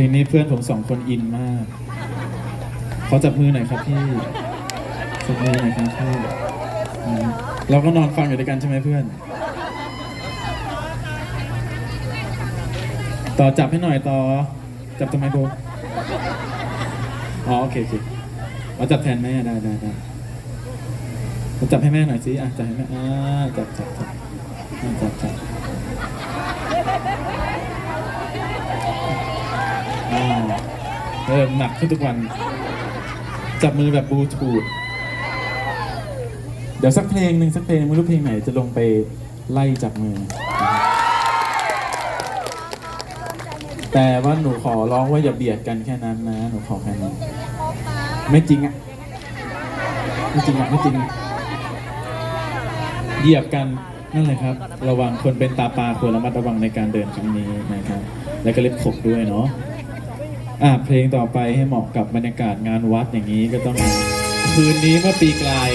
ลงนี้เพื่อนผมสองคนอินมาก ขอจับมือหน่อยครับพี่จับมือหน่อยครับพี่เราก็นอนฟังอยู่ด้วยกันใช่ไหมเพื่อน ต่อจับให้หน่อยต่อ จับทำไมโบอ๋อโอเคโอเคเอาจับแทนแม่ได้ได้ได้เราจับให้แม่หน่อยสิอะจับให้แม่อ่าจับจับจับอ่าจับจับอ่า เริ่มหนักขึ้นทุกวัน จับมือแบบบลูทูธเดี๋ยวสักเพลงหนึ่งสักเพลงไม่รู้เพลงไหนจะลงไปไล่จับมือ แต่ว่าหนูขอร้องว่าอย่าเบียดกันแค่นั้นนะ หนูขอแค่นั้นไม่จริงอะไม่จริงอะไม่จริงเหยียบกันนั่นเลยครับ ระวังคนเป็นตาปลาควรระมัดระวังในการเดินครั้งนี้นะครับ แล้วก็เล็บขบด้วยเนาะ อะเพลงต่อไปให้เหมาะกับบรรยากาศงานวัดอย่างนี้ก็ต้อง คืนนี้เมื่อปีกลาย